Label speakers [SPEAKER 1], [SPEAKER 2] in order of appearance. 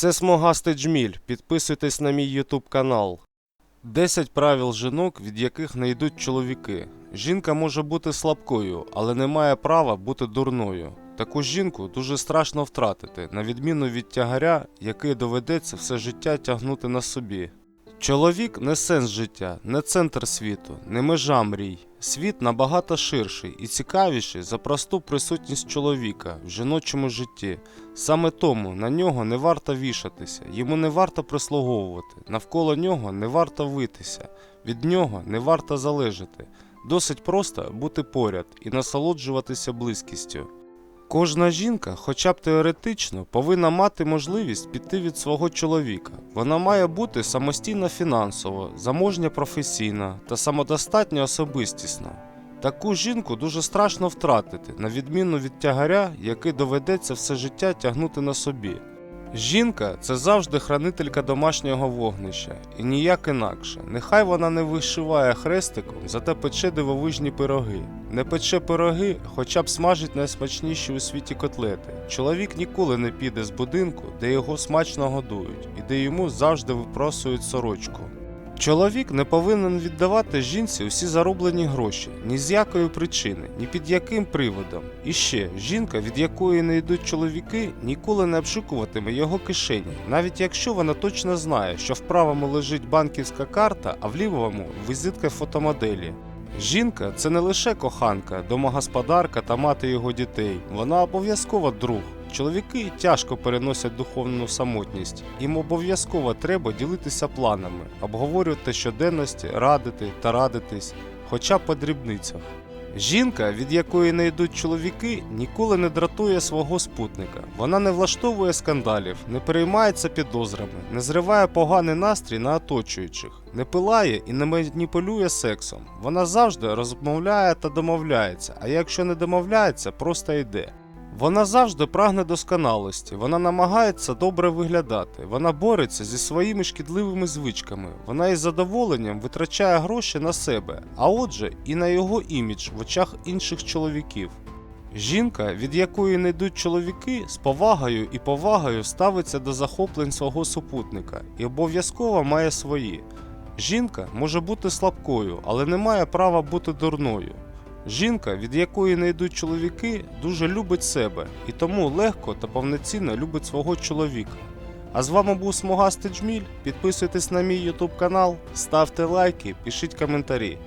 [SPEAKER 1] Це смугастий джміль. Підписуйтесь на мій ютуб канал. 10 правил жінок, від яких не йдуть чоловіки. Жінка може бути слабкою, але не має права бути дурною. Таку жінку дуже страшно втратити, на відміну від тягаря, який доведеться все життя тягнути на собі. Чоловік не сенс життя, не центр світу, не межа мрій. Світ набагато ширший і цікавіший за просту присутність чоловіка в жіночому житті. Саме тому на нього не варто вішатися, йому не варто прислуговувати, навколо нього не варто витися, від нього не варто залежати. Досить просто бути поряд і насолоджуватися близькістю. Кожна жінка, хоча б теоретично, повинна мати можливість піти від свого чоловіка. Вона має бути самостійна фінансово, заможня професійна та самодостатня особистісно. Таку жінку дуже страшно втратити, на відміну від тягаря, який доведеться все життя тягнути на собі. Жінка це завжди хранителька домашнього вогнища, і ніяк інакше. Нехай вона не вишиває хрестиком, зате пече дивовижні пироги. Не пече пироги, хоча б смажить найсмачніші у світі котлети. Чоловік ніколи не піде з будинку, де його смачно годують, і де йому завжди випросують сорочку. Чоловік не повинен віддавати жінці усі зароблені гроші ні з якої причини, ні під яким приводом. І ще жінка, від якої не йдуть чоловіки, ніколи не обшукуватиме його кишені, навіть якщо вона точно знає, що в правому лежить банківська карта, а в лівому візитка фотомоделі. Жінка це не лише коханка, домогосподарка та мати його дітей. Вона обов'язково друг. Чоловіки тяжко переносять духовну самотність. Їм обов'язково треба ділитися планами, обговорювати щоденності, радити та радитись, хоча б по дрібницях. Жінка, від якої не йдуть чоловіки, ніколи не дратує свого спутника. Вона не влаштовує скандалів, не переймається підозрами, не зриває поганий настрій на оточуючих, не пилає і не маніпулює сексом. Вона завжди розмовляє та домовляється, а якщо не домовляється, просто йде. Вона завжди прагне досконалості, вона намагається добре виглядати, вона бореться зі своїми шкідливими звичками, вона із задоволенням витрачає гроші на себе, а отже, і на його імідж в очах інших чоловіків. Жінка, від якої не йдуть чоловіки, з повагою і повагою ставиться до захоплень свого супутника і обов'язково має свої. Жінка може бути слабкою, але не має права бути дурною. Жінка, від якої не йдуть чоловіки, дуже любить себе і тому легко та повноцінно любить свого чоловіка. А з вами був Смугастий Джміль. Підписуйтесь на мій ютуб канал, ставте лайки, пишіть коментарі.